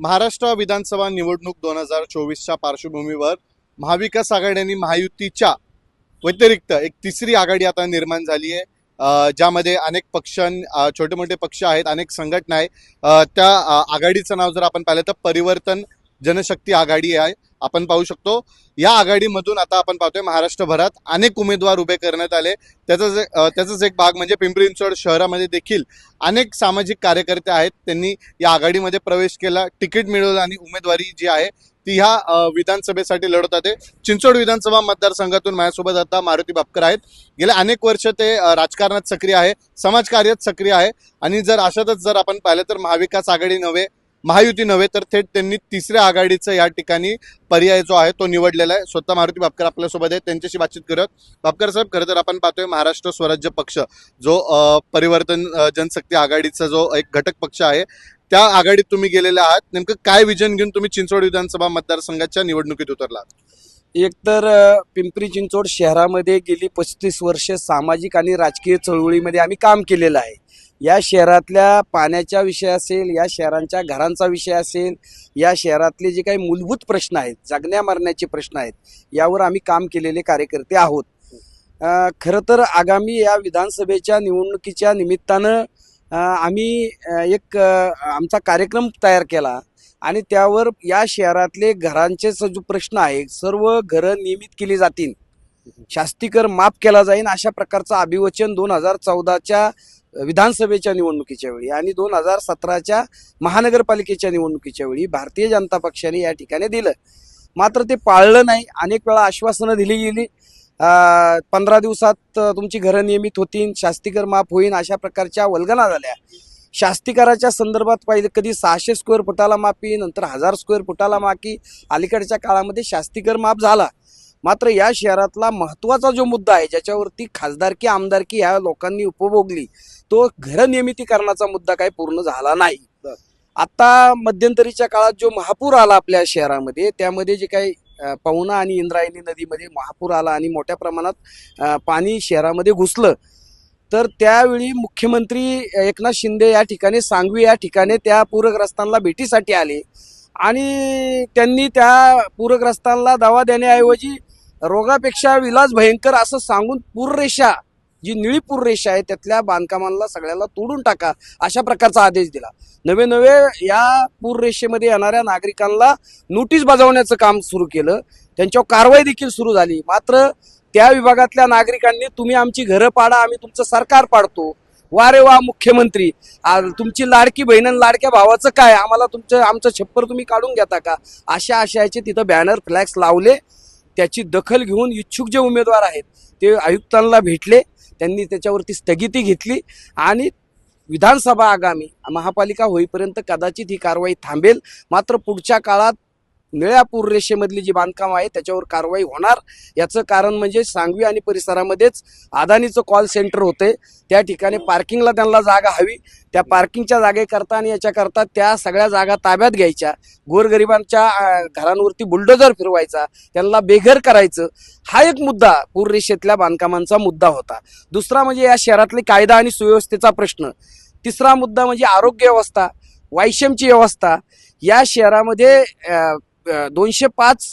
महाराष्ट्र विधानसभा निवडणूक दोन हजार चोवीसच्या पार्श्वभूमीवर महाविकास आघाडीने महायुतीच्या व्यतिरिक्त एक तिसरी आघाडी आता निर्माण झाली आहे. ज्यामध्ये अनेक पक्ष छोटे मोठे पक्ष आहेत अनेक संघटना आहेत. त्या आघाडीचं नाव जर आपण पाहिलं तर परिवर्तन जनशक्ती आघाडी आहे आपण पाहू शकतो. या आघाडीमधून आता आपण पाहतोय महाराष्ट्रभरात अनेक उमेदवार उभे करण्यात आले. त्याचाच त्याचाच एक भाग म्हणजे पिंपरी चिंचवड शहरामध्ये देखील अनेक सामाजिक कार्यकर्ते आहेत. त्यांनी या आघाडीमध्ये प्रवेश केला तिकीट मिळवलं आणि उमेदवारी जी आहे ती ह्या विधानसभेसाठी लढवतात आहे चिंचवड विधानसभा मतदारसंघातून माझ्यासोबत आता मारुती बापकर आहेत. गेल्या अनेक वर्ष ते राजकारणात सक्रिय आहे समाजकार्यात सक्रिय आहे. आणि जर अशातच जर आपण पाहिलं तर महाविकास आघाडी नव्हे महायुती नव्हे तर थेट त्यांनी तिसऱ्या आघाडीचं या ठिकाणी पर्याय जो आहे तो निवडलेला आहे. स्वतः मारुती बापकर आपल्यासोबत आहेत त्यांच्याशी बातचीत करत. बापकर साहेब खरं तर आपण पाहतोय महाराष्ट्र स्वराज्य पक्ष जो परिवर्तन जनशक्ती आघाडीचा जो एक घटक पक्ष आहे त्या आघाडीत तुम्ही गेलेले आहात. नेमकं काय विजन घेऊन तुम्ही चिंचवड विधानसभा मतदारसंघाच्या निवडणुकीत उतरला एकतर पिंपरी चिंचवड शहरामध्ये गेली पस्तीस वर्ष सामाजिक आणि राजकीय चळवळीमध्ये आम्ही काम केलेलं आहे. या शहरातल्या पाण्याच्या विषय असेल या शहरांच्या घरांचा विषय असेल या शहरातले जे काही मूलभूत प्रश्न आहेत जगण्या मरण्याचे प्रश्न आहेत यावर आम्ही काम केलेले कार्यकर्ते आहोत. खरं तर आगामी या विधानसभेच्या निवडणुकीच्या निमित्तानं आम्ही एक आमचा कार्यक्रम तयार केला आणि त्यावर या शहरातले घरांचे जो प्रश्न आहे सर्व घरं नियमित केली जातील. शास्तीकर माफ केला जाईल अशा प्रकारचं अभिवचन दोन हजार चौदाच्या विधानसभेच्या निवडणुकीच्या वेळी आणि दोन हजार सतराच्या महानगरपालिकेच्या निवडणुकीच्या वेळी भारतीय जनता पक्षाने या ठिकाणी दिलं. मात्र ते पाळलं नाही. अनेक वेळा आश्वासनं दिली गेली. पंधरा दिवसात तुमची घरं नियमित होतील शास्तीकर माफ होईल अशा प्रकारच्या वल्गना झाल्या. शास्तीकाराच्या संदर्भात पाहिलं कधी सहाशे स्क्वेअर फुटाला माफी नंतर हजार स्क्वेअर फुटाला माफी. अलीकडच्या काळामध्ये शास्तीकर माफ झाला. मात्र या शहरातला महत्त्वाचा जो मुद्दा आहे ज्याच्यावरती खासदारकी आमदारकी ह्या लोकांनी उपभोगली तो घरनियमितीकरणाचा मुद्दा काही पूर्ण झाला नाही. आत्ता आता मध्यंतरीच्या काळात जो महापूर आला आपल्या शहरामध्ये त्यामध्ये जे काही पवना आणि इंद्रायणी नदीमध्ये महापूर आला आणि मोठ्या प्रमाणात पाणी शहरामध्ये घुसलं. तर त्यावेळी मुख्यमंत्री एकनाथ शिंदे या ठिकाणी सांगवी या ठिकाणी त्या पूरग्रस्तांना भेटीसाठी आले. आणि त्यांनी त्या पूरग्रस्तांना दवा देण्याऐवजी रोगापेक्षा विलास भयंकर असं सांगून पूररेषा जी निळी पूररेषा आहे त्यातल्या बांधकामांना सगळ्याला तोडून टाका अशा प्रकारचा आदेश दिला. नवे नवे या पूररेषेमध्ये येणाऱ्या नागरिकांना नोटीस बजावण्याचं काम सुरू केलं. त्यांच्यावर कारवाई देखील सुरू झाली. मात्र त्या विभागातल्या नागरिकांनी तुम्ही आमची घरं पाडा आम्ही तुमचं सरकार पाडतो. वा रे वा मुख्यमंत्री. तुमची लाडकी बहीण आणि लाडक्या भावाचं काय? आम्हाला तुमचं आमचं छप्पर तुम्ही काढून घेता का? अशा आशयाचे तिथं बॅनर फ्लॅक्स लावले. त्याची दखल घेऊन इच्छुक जे उमेदवार आहेत ते आयुक्तांना भेटले त्यांनी त्याच्यावरती स्थगिती घेतली आणि विधानसभा आगामी महापालिका होईपर्यंत कदाचित ही कारवाई थांबेल. मात्र पुढच्या काळात निळ्या पूररेषेमधली जी बांधकाम आहे त्याच्यावर कारवाई होणार. याचं कारण म्हणजे सांगवी आणि परिसरामध्येच अदानीचं कॉल सेंटर होते. त्या ठिकाणी पार्किंगला त्यांना जागा हवी. त्या पार्किंगच्या जागेकरता आणि याच्याकरता त्या सगळ्या जागा ताब्यात घ्यायच्या. गोरगरिबांच्या घरांवरती बुलडोजर फिरवायचा. त्यांना बेघर करायचं. हा एक मुद्दा पूररेषेतल्या बांधकामांचा मुद्दा होता. दुसरा म्हणजे या शहरातले कायदा आणि सुव्यवस्थेचा प्रश्न. तिसरा मुद्दा म्हणजे आरोग्य व्यवस्था वायशमची व्यवस्था. या शहरामध्ये दोनशे पाच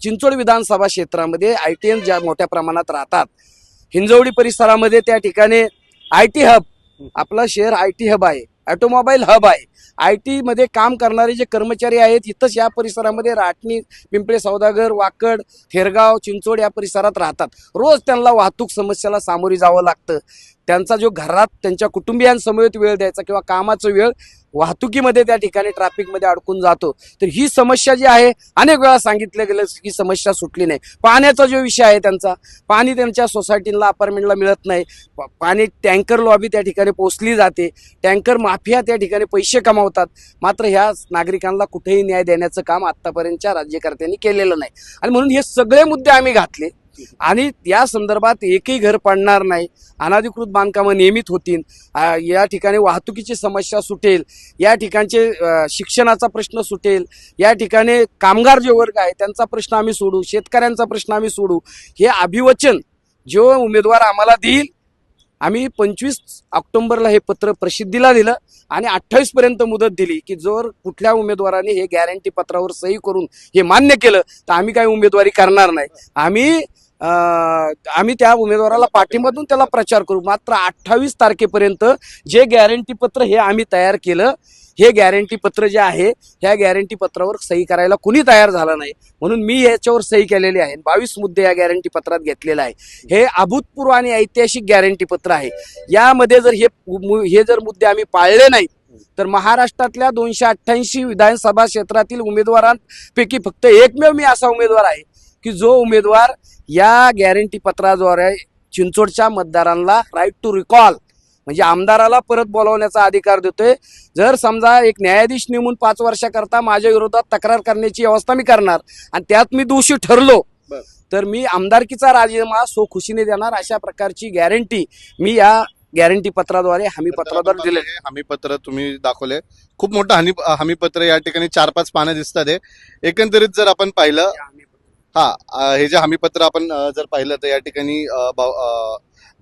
चिंचोड विधानसभा क्षेत्रामध्ये आय टी एन ज्या मोठ्या प्रमाणात राहतात हिंजवडी परिसरामध्ये त्या ठिकाणी आय टी हब आपलं शहर आय टी हब आहे ऑटोमोबाईल हब आहे. आय टी मध्ये काम करणारे जे कर्मचारी आहेत इथंच या परिसरामध्ये राटणी पिंपळे सौदागर वाकड थेरगाव चिंचोड या परिसरात राहतात. रोज त्यांना वाहतूक समस्याला सामोरी जावं लागतं. त्यांचा जो घरात त्यांच्या कुटुंबियांसमवेत वेळ द्यायचा किंवा कामाचा वेळ वाहतुकीमध्ये त्या ठिकाणी ट्रॅफिकमध्ये अडकून जातो तर ही समस्या जी आहे अनेक वेळा सांगितलं गेलं ही समस्या सुटली नाही. पाण्याचा जो विषय आहे त्यांचा पाणी त्यांच्या सोसायटीला अपार्टमेंटला मिळत नाही. पाणी टँकर लॉबी त्या ठिकाणी पोचली जाते. टँकर माफिया त्या ठिकाणी पैसे कमावतात. मात्र ह्या नागरिकांना कुठेही न्याय देण्याचं काम आत्तापर्यंतच्या राज्यकर्त्यांनी केलेलं नाही. आणि म्हणून हे सगळे मुद्दे आम्ही घातले. आणि या संदर्भात एकही घर पडणार नाही. अनाधिकृत बांधकामं नियमित होतील. या ठिकाणी वाहतुकीची समस्या सुटेल. या ठिकाणचे शिक्षणाचा प्रश्न सुटेल. या ठिकाणी कामगार जे वर्ग आहे त्यांचा प्रश्न आम्ही सोडू. शेतकऱ्यांचा प्रश्न आम्ही सोडू. हे अभिवचन जो उमेदवार आम्हाला देईल आम्ही पंचवीस ऑक्टोंबरला हे पत्र प्रसिद्धीला दिलं आणि अठ्ठावीस पर्यंत मुदत दिली की जर कुठल्या उमेदवाराने हे गॅरंटी पत्रावर सही करून हे मान्य केलं तर आम्ही काही उमेदवारी करणार नाही. आम्ही आम्ही त्या उमेदवाराला पाठिंबातून त्याला प्रचार करू. मात्र अठ्ठावीस तारखेपर्यंत जे गॅरंटी पत्र हे आम्ही तयार केलं हे गॅरंटी पत्र जे आहे ह्या गॅरंटी पत्रावर सही करायला कुणी तयार झाला नाही. म्हणून मी याच्यावर सही केलेली आहे. बावीस मुद्दे या गॅरंटी पत्रात घेतलेले आहे. हे अभूतपूर्व आणि ऐतिहासिक गॅरंटी पत्र आहे. यामध्ये जर हे हे जर मुद्दे आम्ही पाळले नाही तर महाराष्ट्रातल्या दोनशे अठ्ठ्याऐंशी विधानसभा क्षेत्रातील उमेदवारांपैकी फक्त एकमेव मी असा उमेदवार आहे. की जो उमेदवार या गॅरंटी पत्राद्वारे चिंचोडच्या मतदारांना राईट टू रिकॉल म्हणजे आमदाराला परत बोलावण्याचा अधिकार देतोय. जर समजा एक न्यायाधीश नेमून पाच वर्षाकरता माझ्या विरोधात तक्रार करण्याची व्यवस्था मी करणार आणि त्यात मी दोषी ठरलो. तर मी आमदारकीचा राजीनामा सो खुशीने देणार. अशा प्रकारची गॅरंटी मी या गॅरंटी पत्राद्वारे हमी पत्राद्वारे दिले हे हमीपत्र तुम्ही दाखवले. खूप मोठं हमी हमीपत्र या ठिकाणी चार पाच पानं दिसतात हे. एकंदरीत जर आपण पाहिलं हा हे जे हमीपत्र आपण जर पाहिलं तर या ठिकाणी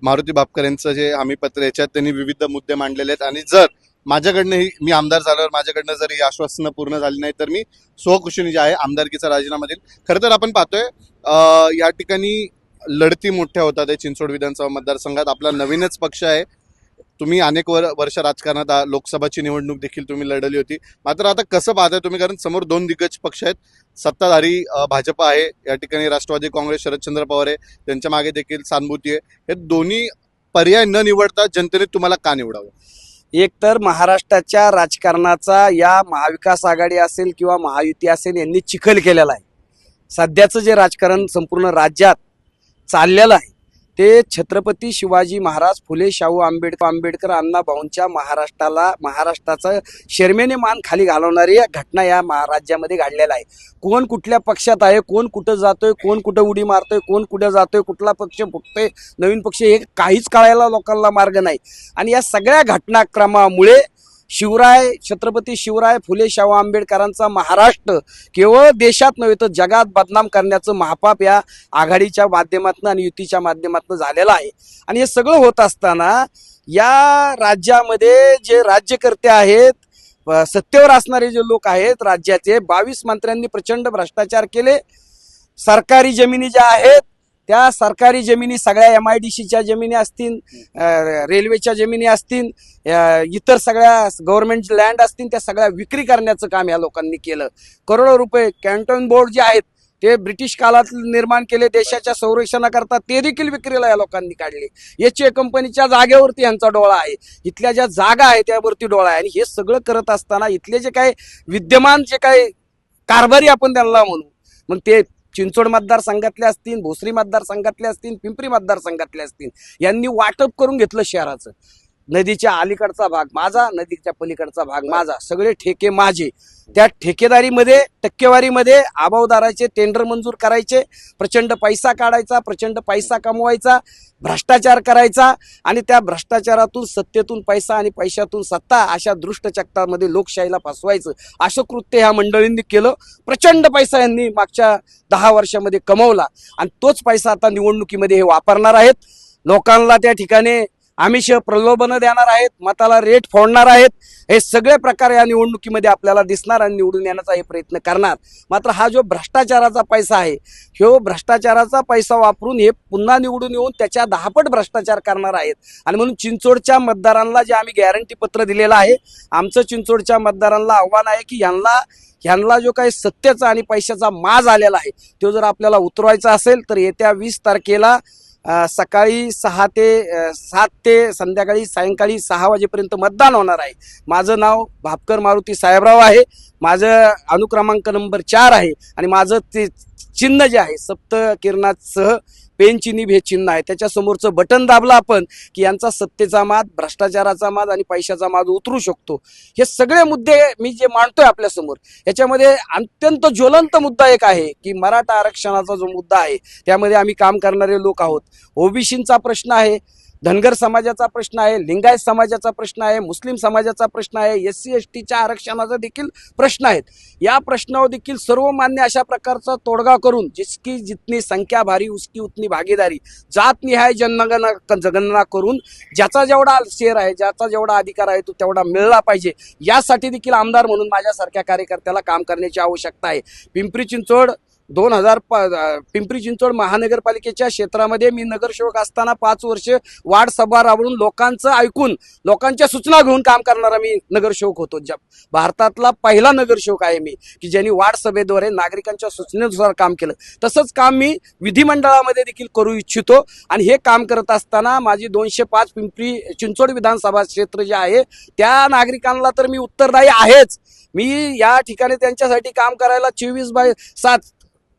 मारुती भापकर यांचं जे हमीपत्र याच्यात त्यांनी विविध मुद्दे मांडलेले आहेत. आणि जर माझ्याकडनं ही मी आमदार झाल्यावर माझ्याकडनं जर ही आश्वासनं पूर्ण झाली नाही तर मी स्वखुशीने जे आहे आमदारकीचा राजीनामा देईल. खरं तर आपण पाहतोय या ठिकाणी लढती मोठ्या होतात आहे चिंचवड विधानसभा मतदारसंघात. आपला नवीनच पक्ष आहे. तुम्ही अनेक वर वर्ष राजकारणात लोकसभाची निवडणूक देखील तुम्ही लढली होती. मात्र आता कसं पाहताय तुम्ही? कारण समोर दोन दिग्गज पक्ष आहेत. सत्ताधारी भाजप आहे. या ठिकाणी राष्ट्रवादी काँग्रेस शरदचंद्र पवार आहे. त्यांच्या मागे देखील सानुभूती आहे. हे दोन्ही पर्याय न निवडता जनतेने तुम्हाला का निवडावं? एकतर महाराष्ट्राच्या राजकारणाचा या महाविकास आघाडी असेल किंवा महायुती असेल यांनी चिखल केलेला आहे. सध्याचं जे राजकारण संपूर्ण राज्यात चाललेलं आहे ते छत्रपती शिवाजी महाराज फुले शाहू आंबेडकर आंबेडकर अण्णा भाऊंच्या महाराष्ट्राला महाराष्ट्राचं शर्मेने मान खाली घालवणारी घटना या राज्यामध्ये घडलेल्या आहे. कोण कुठल्या पक्षात आहे कोण कुठं जातोय कोण कुठं उडी मारतोय कोण कुठं जातोय कुठला पक्ष फुटतोय नवीन पक्ष हे काहीच कळायला लोकांना मार्ग नाही. आणि या सगळ्या घटनाक्रमामुळे शिवराय छत्रपती शिवराय फुले शाहू आंबेडकरांचा महाराष्ट्र केवळ देशात नव्हे तर जगात बदनाम करण्याचं महापाप या आघाडीच्या माध्यमातून आणि युतीच्या माध्यमातून झालेलं आहे. आणि हे सगळं होत असताना या राज्यामध्ये जे राज्यकर्ते आहेत सत्तेवर असणारे जे लोक आहेत राज्याचे बावीस मंत्र्यांनी प्रचंड भ्रष्टाचार केले. सरकारी जमिनी ज्या आहेत त्या सरकारी जमिनी सगळ्या एम आय डी सीच्या जमिनी असतील रेल्वेच्या जमिनी असतील इतर सगळ्या गव्हर्नमेंट लँड असतील त्या सगळ्या विक्री करण्याचं काम या लोकांनी केलं. करोडो रुपये कॅन्टोन बोर्ड जे आहेत ते ब्रिटिश काळात निर्माण केले देशाच्या संरक्षणाकरता ते देखील विक्रीला या लोकांनी काढले. एच ए कंपनीच्या जागेवरती यांचा डोळा आहे. इथल्या ज्या जागा आहे त्यावरती डोळा आहे. आणि हे सगळं करत असताना इथले जे काही विद्यमान जे काही कारभारी आपण त्यांना म्हणू मग ते चिंचोड मतदारसंघातले असतील भोसरी मतदारसंघातले असतील पिंपरी मतदारसंघातले असतील यांनी वाटप करून घेतलं शहराचं. नदीच्या अलीकडचा भाग माझा नदीच्या पलीकडचा भाग माझा. सगळे ठेके माझे. त्या ठेकेदारीमध्ये टक्केवारीमध्ये आबावदाराचे टेंडर मंजूर करायचे प्रचंड पैसा काढायचा प्रचंड पैसा कमवायचा भ्रष्टाचार करायचा आणि त्या भ्रष्टाचारातून सत्तेतून पैसा आणि पैशातून सत्ता अशा दृष्टचक्रामध्ये लोकशाहीला फसवायचं. असं कृत्य ह्या मंडळींनी केलं. प्रचंड पैसा यांनी मागच्या दहा वर्षामध्ये कमवला. आणि तोच पैसा आता निवडणुकीमध्ये हे वापरणार आहेत. लोकांना त्या ठिकाणी आमिष प्रलोभनं देणार आहेत मताला रेट फोडणार आहेत. हे सगळे प्रकार या निवडणुकीमध्ये आपल्याला दिसणार आणि निवडून येण्याचा हे प्रयत्न करणार. मात्र हा जो भ्रष्टाचाराचा पैसा आहे ह्यो भ्रष्टाचाराचा पैसा वापरून हे पुन्हा निवडून येऊन त्याच्या दहापट भ्रष्टाचार करणार आहेत. आणि म्हणून चिंचोडच्या मतदारांना जे आम्ही गॅरंटी पत्र दिलेलं आहे आमचं चिंचोडच्या मतदारांना आव्हान आहे की यांना ह्यांना जो काही सत्तेचा आणि पैशाचा माज आलेला आहे तो जर आपल्याला उतरवायचा असेल तर येत्या वीस तारखेला सकाळी सहा ते सात ते संध्याकाळी सायंकाळी सहा वाजेपर्यंत मतदान होणार आहे. माझं नाव भापकर मारुती साहेबराव आहे. माझं अनुक्रमांक नंबर चार आहे आणि माझं ते चिन्ह जे आहे सप्त किरणासह पेन हे चिन्ह आहे. त्याच्यासमोरचं बटन दाबलं आपण की यांचा सत्तेचा माद भ्रष्टाचाराचा माद आणि पैशाचा माद उतरू शकतो. हे सगळे मुद्दे मी जे मांडतोय आपल्यासमोर याच्यामध्ये अत्यंत ज्वलंत मुद्दा एक आहे की मराठा आरक्षणाचा जो मुद्दा आहे त्यामध्ये आम्ही काम करणारे लोक आहोत. ओबीसींचा प्रश्न आहे धनगर समाजाचा प्रश्न आहे लिंगायत समाजाचा प्रश्न आहे मुस्लिम समाजाचा प्रश्न आहे एस सी एस टीच्या आरक्षणाचा देखील प्रश्न आहेत. या प्रश्नावर देखील सर्वमान्य अशा प्रकारचा तोडगा करून जिसकी जितनी संख्या भारी उसकी उतनी भागीदारी जात निहाय जनगणना गणना करून ज्याचा जेवढा शेअर आहे ज्याचा जेवढा अधिकार आहे तो तेवढा मिळला पाहिजे. यासाठी देखील आमदार म्हणून माझ्यासारख्या कार्यकर्त्याला काम करण्याची आवश्यकता आहे. पिंपरी चिंचवड दोन हजार पिंपरी चिंचवड महानगरपालिकेच्या क्षेत्रामध्ये मी नगरसेवक असताना पाच वर्ष वार्ड सभा राबवून लोकांचं ऐकून लोकांच्या सूचना घेऊन काम करणारा मी नगरसेवक होतो. ज्या भारतातला पहिला नगरसेवक आहे मी की ज्यांनी वार्ड सभेद्वारे नागरिकांच्या सूचनेनुसार काम केलं. तसंच काम मी विधिमंडळामध्ये देखील करू इच्छितो आणि हे काम करत असताना माझी दोनशे पाच पिंपरी चिंचवड विधानसभा क्षेत्र जे आहे त्या नागरिकांना तर मी उत्तरदायी आहेच. मी या ठिकाणी त्यांच्यासाठी काम करायला चोवीस बाय सात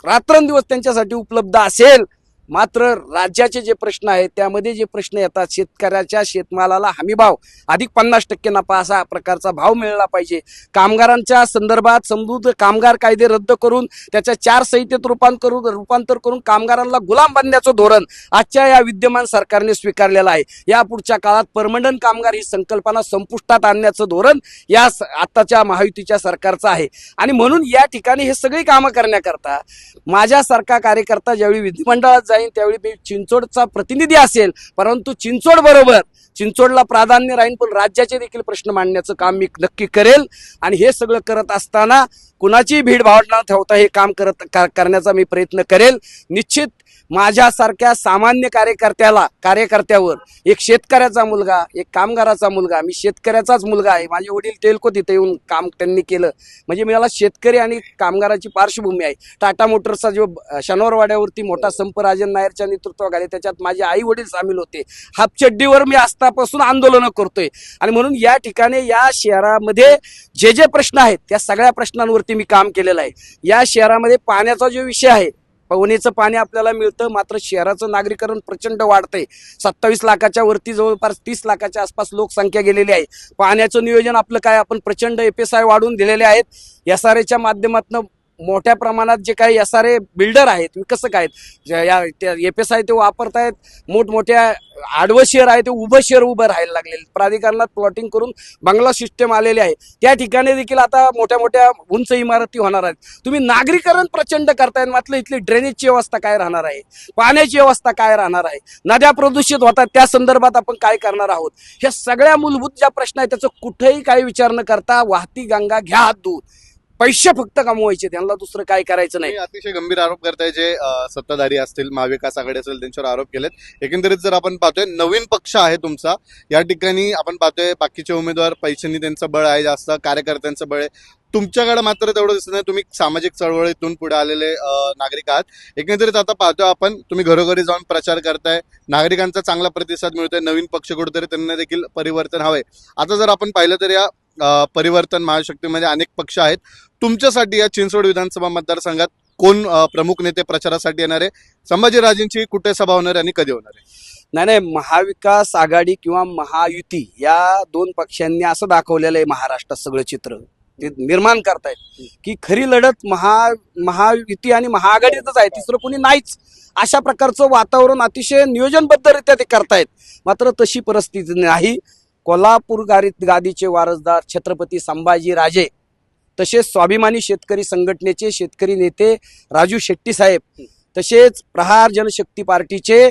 रात्रंदिवस त्यांच्यासाठी उपलब्ध असेल. मात्र राज्याचे जे प्रश्न आहेत त्यामध्ये जे प्रश्न येतात शेतकऱ्याच्या शेतमालाला हमीभाव अधिक पन्नास टक्के नफा असा प्रकारचा भाव मिळाला पाहिजे. कामगारांच्या संदर्भात समृद्ध कामगार कायदे रद्द करून त्याच्या चार संहितेत रूपांतर करून रूपांतर करून कामगारांना गुलाम बनण्याचं धोरण आजच्या या विद्यमान सरकारने स्वीकारलेलं आहे. या पुढच्या काळात परमनंट कामगार ही संकल्पना संपुष्टात आणण्याचं धोरण या आत्ताच्या महायुतीच्या सरकारचं आहे. आणि म्हणून या ठिकाणी हे सगळी कामं करण्याकरता माझ्यासारखा कार्यकर्ता ज्यावेळी विधिमंडळात जाईन त्यावेळी मी चिंचोडचा प्रतिनिधी असेल. परंतु चिंचोड बरोबर चिंचोडला प्राधान्य राहीन पण राज्याचे देखील प्रश्न मांडण्याचं काम मी नक्की करेल. आणि हे सगळं करत असताना कुणाची भीड भावना ठेवता हे काम करत का- करण्याचा मी प्रयत्न करेल. निश्चित माझ्यासारख्या सामान्य कार्यकर्त्याला कार्यकर्त्यावर एक शेतकऱ्याचा मुलगा एक कामगाराचा मुलगा मी शेतकऱ्याचाच मुलगा आहे माझे वडील तेलको तिथे येऊन काम त्यांनी केलं. म्हणजे मला शेतकरी आणि कामगाराची पार्श्वभूमी आहे. टाटा मोटर्सचा जो शनोरवाड्यावरती शनिवारवाड्यावरती मोठा संप राजन नायरच्या नेतृत्वाखाली त्याच्यात माझे आई वडील सामील होते. हापचड्डीवर मी आस्तापासून आंदोलनं करतोय. आणि म्हणून या ठिकाणी या शहरामध्ये जे जे प्रश्न आहेत त्या सगळ्या प्रश्नांवरती मी काम केलेलं आहे. या शहरामध्ये पाण्याचा जो विषय आहे पवनीचं पाणी आपल्याला मिळतं मात्र शहराचं नागरीकरण प्रचंड वाढतंय. सत्तावीस लाखाच्या वरती जवळपास तीस लाखाच्या आसपास लोकसंख्या गेलेली आहे. पाण्याचं नियोजन आपलं काय? आपण प्रचंड एफ एस आय वाढवून दिलेले आहेत. एस आर एच्या माध्यमातून मोठ्या प्रमाणात जे काही एस आर ए बिल्डर आहेत विकसक आहेत या एफ एस आय ते वापरतायत मोठमोठ्या आडवं शेअर आहे ते उभं शेअर उभं राहायला लागलेलं. प्राधिकरणात प्लॉटिंग करून बंगला सिस्टम आलेले आहे. त्या ठिकाणी देखील आता मोठ्या मोठ्या उंच इमारती होणार आहेत. तुम्ही नागरीकरण प्रचंड करताय म्हटलं इथली ड्रेनेजची व्यवस्था काय राहणार आहे? पाण्याची व्यवस्था काय राहणार आहे? नद्या प्रदूषित होतात त्या संदर्भात आपण काय करणार आहोत? ह्या सगळ्या मूलभूत ज्या प्रश्न आहेत त्याचं कुठेही काही विचार न करता वाहती गंगा घ्या हात दूध पैसे फक्त कमवायचे त्यांना दुसरं काय करायचं नाही. अतिशय गंभीर आरोप करताय जे सत्ताधारी असतील महाविकास आघाडी असेल त्यांच्यावर आरोप केलेत. एकंदरीत जर आपण पाहतोय नवीन पक्ष आहे तुमचा. या ठिकाणी आपण पाहतोय बाकीचे उमेदवार पैशांनी त्यांचं बळ आहे जास्त कार्यकर्त्यांचं बळ आहे. तुमच्याकडे मात्र तेवढं दिसत नाही. तुम्ही सामाजिक चळवळीतून पुढे आलेले नागरिक आहात. एकंदरीत आता पाहतोय आपण तुम्ही घरोघरी जाऊन प्रचार करताय. नागरिकांचा चांगला प्रतिसाद मिळतोय. नवीन पक्ष कुठेतरी त्यांना देखील परिवर्तन हवंय. आता जर आपण पाहिलं तर या परिवर्तन महाशक्तीमध्ये अनेक पक्ष आहेत. तुमच्यासाठी या चिंचवड विधानसभा मतदारसंघात कोण प्रमुख नेते प्रचारासाठी येणार? आहे संभाजीराजेंची कुठे सभा होणार आहे आणि कधी होणार आहे? नाही नाही महाविकास आघाडी किंवा महायुती या दोन पक्षांनी असं दाखवलेलं आहे महाराष्ट्रात सगळं चित्र. ते निर्माण करतायत की खरी लढत महा महायुती आणि महाआघाडीतच आहे. तिसरं कोणी नाहीच. अशा प्रकारचं वातावरण अतिशय नियोजनबद्धरित्या ते करतायत. मात्र तशी परिस्थिती नाही. कोल्हापूर गाडीत गादीचे वारसदार छत्रपती संभाजी राजे तसेच स्वाभिमानी शेतकरी संघटनेचे शेतकरी नेते राजू शेट्टी साहेब तसेच प्रहार जनशक्ती पार्टीचे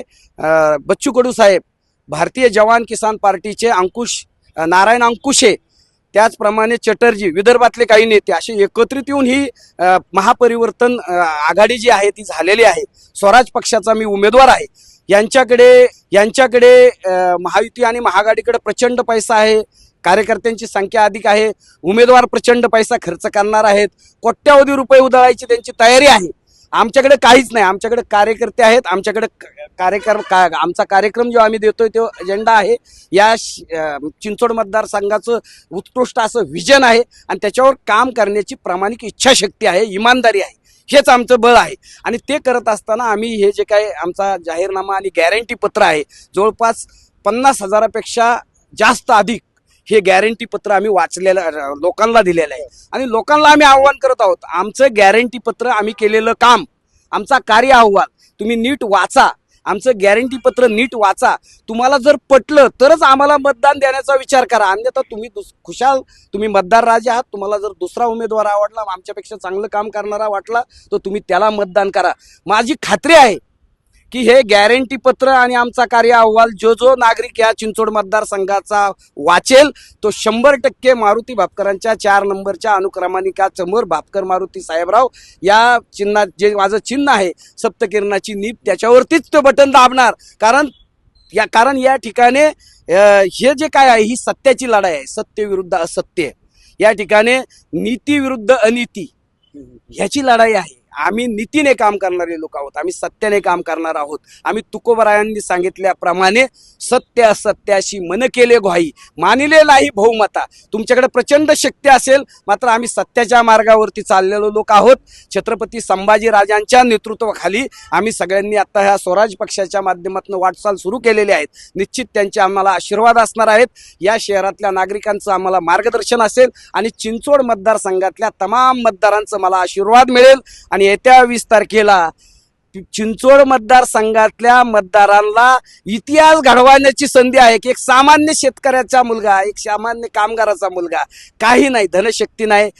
बच्चू कडू साहेब भारतीय जवान किसान पार्टीचे अंकुश नारायण अंकुशे त्याचप्रमाणे चटर्जी विदर्भातले काही नेते असे एकत्रित येऊन ही महापरिवर्तन आघाडी जी आहे ती झालेली आहे. स्वराज पक्षाचा मी उमेदवार आहे. यांच्याकडे यांच्याकडे महायुती आणि महाआघाडीकडे प्रचंड पैसा आहे. कार्यकर्त्यांची संख्या अधिक आहे उमेदवार प्रचंड पैसा खर्च करणार आहेत कोट्यावधी रुपये उधळायची त्यांची तयारी आहे. आमच्याकडे काहीच नाही आमच्याकडे कार्यकर्ते आहेत आमच्याकडे कार्यक्रम का आमचा कार्यक्रम जो आम्ही देतोय तो एजेंडा आहे. या श- मतदारसंघाचं उत्कृष्ट असं विजन आहे आणि त्याच्यावर काम करण्याची प्रामाणिक इच्छाशक्ती आहे इमानदारी आहे. हेच आमचं बळ आहे. आणि ते करत असताना आम्ही हे जे काही आमचा जाहीरनामा आणि गॅरंटी पत्र आहे जवळपास पन्नास हजारापेक्षा जास्त अधिक हे गॅरंटी पत्र आम्ही वाचलेलं लोकांना दिलेलं आहे. आणि लोकांना आम्ही आव्हान करत आहोत आमचं गॅरंटी पत्र आम्ही केलेलं काम आमचा कार्य अहवाल तुम्ही नीट वाचा. आमचं गॅरंटी पत्र नीट वाचा. तुम्हाला जर पटलं तरच आम्हाला मतदान देण्याचा विचार करा. अन्यथा तुम्ही दुस खुशाल तुम्ही मतदार राजे आहात. तुम्हाला जर दुसरा उमेदवार आवडला आमच्यापेक्षा चांगलं काम करणारा वाटला तर तुम्ही त्याला मतदान करा. माझी खात्री आहे की हे गॅरंटी पत्र आणि आमचा कार्य अहवाल जो जो नागरिक या चिंचोड मतदारसंघाचा वाचेल तो शंभर टक्के मारुती भापकरांच्या चार नंबरच्या अनुक्रमानिका समोर भापकर मारुती साहेबराव या चिन्हात जे माझं चिन्ह आहे सप्तकिरणाची नीप त्याच्यावरतीच तो बटन दाबणार. कारण या कारण या ठिकाणी हे जे काय आहे ही सत्याची लढाई आहे सत्य विरुद्ध असत्य. या ठिकाणी नीती विरुद्ध अनिती. ह्याची लढाई आहे. आम्ही नीतीने काम करणारे लोक आहोत. आम्ही सत्याने काम करणार आहोत. आम्ही तुकोबरायांनी सांगितल्याप्रमाणे सत्य असत्याशी मन केले ग्वाही मानिले नाही बहुमता. तुमच्याकडे प्रचंड शक्ती असेल मात्र आम्ही सत्याच्या मार्गावरती चाललेलो लोक आहोत. छत्रपती संभाजी राजांच्या नेतृत्वाखाली आम्ही सगळ्यांनी आता ह्या स्वराज पक्षाच्या माध्यमातून वाटचाल सुरू केलेली आहेत निश्चित त्यांचे आम्हाला आशीर्वाद असणार आहेत. या शहरातल्या नागरिकांचं आम्हाला मार्गदर्शन असेल आणि चिंचोड मतदारसंघातल्या तमाम मतदारांचं मला आशीर्वाद मिळेल आणि येत्या वीस तारखेला चिंचोड मतदारसंघातल्या मतदारांना इतिहास घडवण्याची संधी आहे की एक सामान्य शेतकऱ्याचा मुलगा एक सामान्य कामगाराचा मुलगा. काही नाही धनशक्ती नाही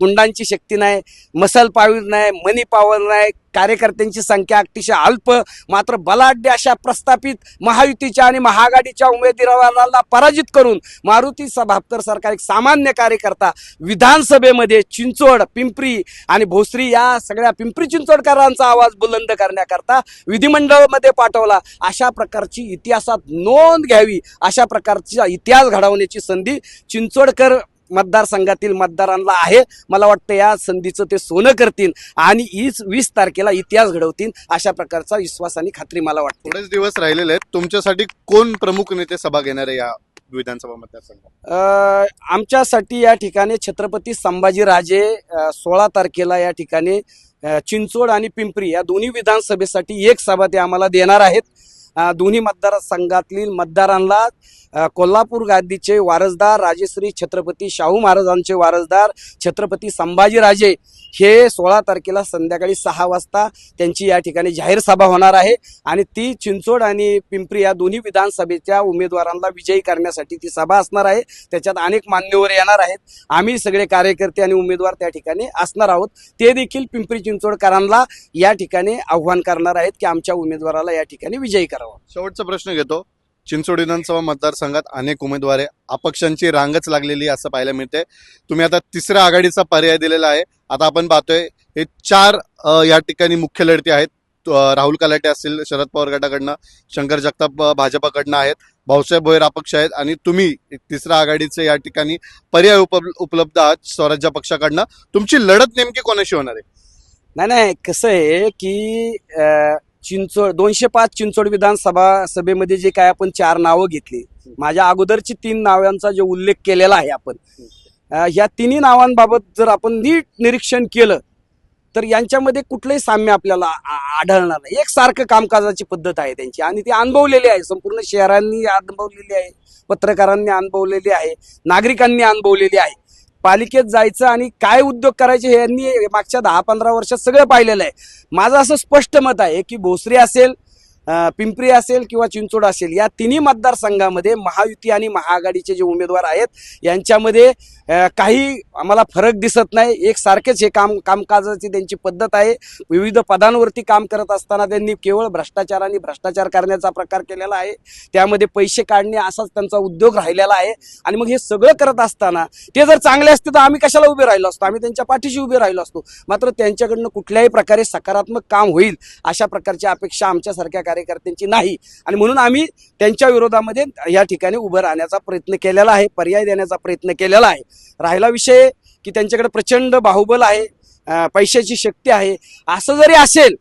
गुंडांची शक्ती नाही मसल पावर नाही मनी पावर नाही कार्यकर्त्यांची संख्या अतिशय अल्प मात्र बलाढ्य अशा प्रस्थापित महायुतीच्या आणि महाआघाडीच्या उमेदवाराला पराजित करून मारुती सभापकर सरकार एक सामान्य कार्यकर्ता विधानसभेमध्ये चिंचोड पिंपरी आणि भोसरी या सगळ्या पिंपरी चिंचोडकरांचा आवाज बुलंद करण्याकरता विधिमंडळामध्ये पाठवला. अशा प्रकारची इतिहासात नोंद घ्यावी अशा प्रकारचा इतिहास घडवण्याची संधी चिंचोडकर मतदारसंघातील मतदारांना आहे. मला वाटतं या संधीचं ते सोनं करतील आणि हीच वीस तारखेला इतिहास घडवतील अशा प्रकारचा विश्वास आणि खात्री मला वाटते. थोडेच दिवस राहिलेले आहेत. तुमच्यासाठी कोण प्रमुख नेते सभा घेणार आहे या विधानसभा मतदारसंघात? आमच्यासाठी या ठिकाणी छत्रपती संभाजीराजे सोळा तारखेला या ठिकाणी चिंचोड आणि पिंपरी या दोन्ही विधानसभेसाठी एक सभा ते आम्हाला देणार आहेत. दोन्ही मतदारसंघातील मतदारांना कोल्हापूर गादीचे वारसदार राजेश्री छत्रपती शाहू महाराजांचे वारसदार छत्रपती संभाजीराजे हे सोळा तारखेला संध्याकाळी सहा वाजता त्यांची या ठिकाणी जाहीर सभा होणार आहे. आणि ती चिंचोड आणि पिंपरी या दोन्ही विधानसभेच्या उमेदवारांना विजयी करण्यासाठी ती सभा असणार आहे. त्याच्यात अनेक मान्यवर येणार आहेत. आम्ही सगळे कार्यकर्ते आणि उमेदवार त्या ठिकाणी असणार आहोत. ते देखील पिंपरी चिंचोडकरांना या ठिकाणी आव्हान करणार आहेत की आमच्या उमेदवाराला या ठिकाणी विजयी करावा. शेवटचा प्रश्न घेतो. चिंचोड विधानसभा मतदारसंघात अनेक उमेदवार आहे. अपक्षांची रांगच लागलेली असं पाहायला मिळते तुम्ही आता तिसऱ्या आघाडीचा पर्याय दिलेला आहे. आता आपण पाहतोय हे चार या ठिकाणी मुख्य लढती आहेत. राहुल कलाटे असतील शरद पवार गटाकडनं शंकर जगताप भाजपाकडनं आहेत. भाऊसाहेब भोयर अपक्ष आहेत. आणि तुम्ही तिसऱ्या आघाडीचे या ठिकाणी पर्याय उप- उपलब्ध आहात स्वराज्य पक्षाकडनं. तुमची लढत नेमकी कोणाशी होणार आहे? नाही नाही कसं आहे की चिंचोड दोनशे पाच चिंचोड विधानसभा सभेमध्ये जे काय आपण चार नावं घेतली माझ्या अगोदरची तीन नावांचा जो उल्लेख केलेला आहे आपण या तिन्ही नावांबाबत जर आपण नीट निरीक्षण केलं तर यांच्यामध्ये कुठलंही साम्य आपल्याला आढळणार नाही. एक सारखं कामकाजाची पद्धत आहे त्यांची. आणि ती अनुभवलेली आहे. संपूर्ण शहरांनी अनुभवलेली आहे पत्रकारांनी अनुभवलेली आहे नागरिकांनी अनुभवलेली आहे. पालिकेत जायचं आणि काय उद्योग करायचे हे यांनी मागच्या दहा पंधरा वर्षात सगळं पाहिलेलं आहे. माझं असं स्पष्ट मत आहे की भोसरी असेल पिंपरी असेल किंवा चिंचोड असेल या तिन्ही मतदारसंघामध्ये महायुती आणि महाआघाडीचे जे उमेदवार आहेत यांच्यामध्ये काही आम्हाला फरक दिसत नाही. एक सारखेच हे काम कामकाजाची त्यांची पद्धत आहे. विविध पदांवरती काम करत असताना त्यांनी केवळ भ्रष्टाचार आणि भ्रष्टाचार करण्याचा प्रकार केलेला आहे. त्यामध्ये पैसे काढणे असाच त्यांचा उद्योग राहिलेला आहे. आणि मग हे सगळं करत असताना ते जर चांगले असते तर आम्ही कशाला उभे राहिलो असतो? आम्ही त्यांच्या पाठीशी उभे राहिलो असतो. मात्र त्यांच्याकडनं कुठल्याही प्रकारे सकारात्मक काम होईल अशा प्रकारची अपेक्षा आमच्यासारख्या कार्यकर्त्यांची नाही. आणि म्हणून आम्ही त्यांच्या विरोधामध्ये या ठिकाणी उभं राहण्याचा प्रयत्न केलेला आहे पर्याय देण्याचा प्रयत्न केलेला आहे. राहिला विषय की त्यांच्याकडे प्रचंड बाहुबल आहे पैशाची शक्ती आहे. असं जरी असेल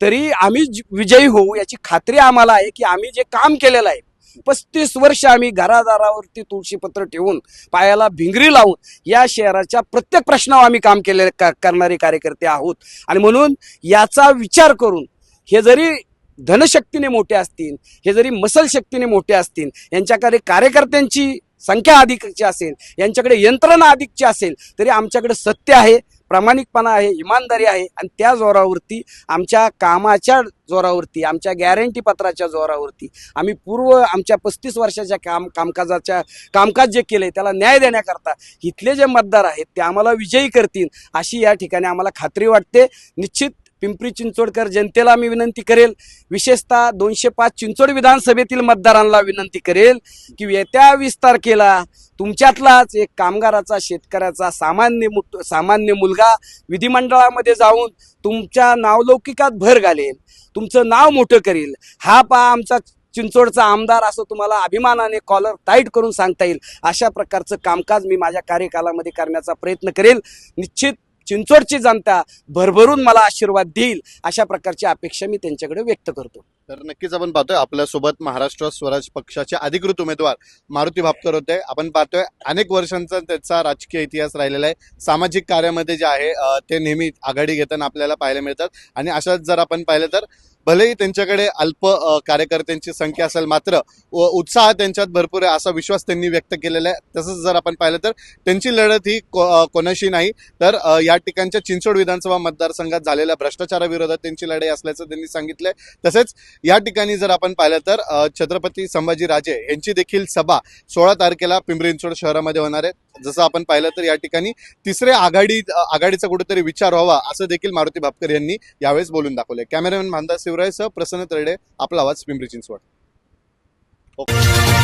तरी आम्ही विजयी होऊ याची खात्री आम्हाला आहे की आम्ही जे काम केलेलं आहे पस्तीस वर्ष आम्ही घरादारावरती तुळशीपत्र ठेवून पायाला भिंगरी लावून या शहराच्या प्रत्येक प्रश्नावर आम्ही काम केले करणारे कार्यकर्ते आहोत. आणि म्हणून याचा विचार करून हे जरी धनशक्तीने मोठे असतील हे जरी मसल शक्तीने मोठे असतील यांच्याकडे कार्यकर्त्यांची संख्या अधिकची असेल यांच्याकडे यंत्रणा अधिकची असेल तरी आमच्याकडे सत्य आहे प्रामाणिकपणा आहे इमानदारी आहे. आणि त्या जोरावरती आमच्या कामाच्या जोरावरती आमच्या गॅरंटी पत्राच्या जोरावरती आम्ही पूर्व आमच्या पस्तीस वर्षाच्या काम कामकाजाच्या कामकाज जे केले त्याला न्याय देण्याकरता इथले जे मतदार आहेत ते आम्हाला विजयी करतील अशी या ठिकाणी आम्हाला खात्री वाटते. निश्चित पिंपरी चिंचवडकर जनतेला मी विनंती करेल. विशेषतः दोनशे पाच चिंचवड विधानसभेतील मतदारांना विनंती करेल की येत्या वीस तारखेला तुमच्यातलाच एक कामगाराचा शेतकऱ्याचा सामान्य मुट सामान्य मुलगा विधिमंडळामध्ये जाऊन तुमच्या नावलौकिकात भर घालेल. तुमचं नाव मोठं करेल. हा पहा आमचा चिंचोडचा आमदार असं तुम्हाला अभिमानाने कॉलर टाईट करून सांगता येईल. अशा प्रकारचं कामकाज मी माझ्या कार्यकालामध्ये करण्याचा प्रयत्न करेल. निश्चित चिंचवडची जनता भरभरून मला आशीर्वाद देईल अशा प्रकारची अपेक्षा मी त्यांच्याकडे व्यक्त करतो. तर नक्कीच आपण पाहतोय आपल्यासोबत महाराष्ट्र स्वराज पक्षाचे अधिकृत उमेदवार मारुती भापकर होते. आपण पाहतोय अनेक वर्षांचा त्याचा राजकीय इतिहास राहिलेला आहे. सामाजिक कार्यामध्ये जे आहे ते नेहमी आघाडी घेताना आपल्याला पाहायला मिळतात. आणि अशाच जर आपण पाहिलं तर भलेही त्यांच्याकडे अल्प कार्यकर्त्यांची संख्या असेल मात्र उत्साह त्यांच्यात भरपूर आहे असा विश्वास त्यांनी व्यक्त केलेला आहे. तसंच जर आपण पाहिलं तर त्यांची लढत ही कोणाशी नाही. तर या ठिकाणच्या चिंचवड विधानसभा मतदारसंघात झालेल्या भ्रष्टाचाराविरोधात त्यांची लढाई असल्याचं त्यांनी सांगितलंय. तसेच या ठिकाणी जर आपण पाहिलं तर छत्रपती संभाजी राजे यांची देखील सभा सोळा तारखेला पिंपरी चिंचवड शहरामध्ये होणार आहे. जसं आपण पाहिलं तर या ठिकाणी तिसरे आघाडी आघाडीचा कुठेतरी विचार व्हावा असं देखील मारुती भापकर यांनी यावेळेस बोलून दाखवलंय. कॅमेरामॅन मानदास शिवराय सह प्रसन्न तरडे आपला आवाज पिंपरी चिंचवड. ओके.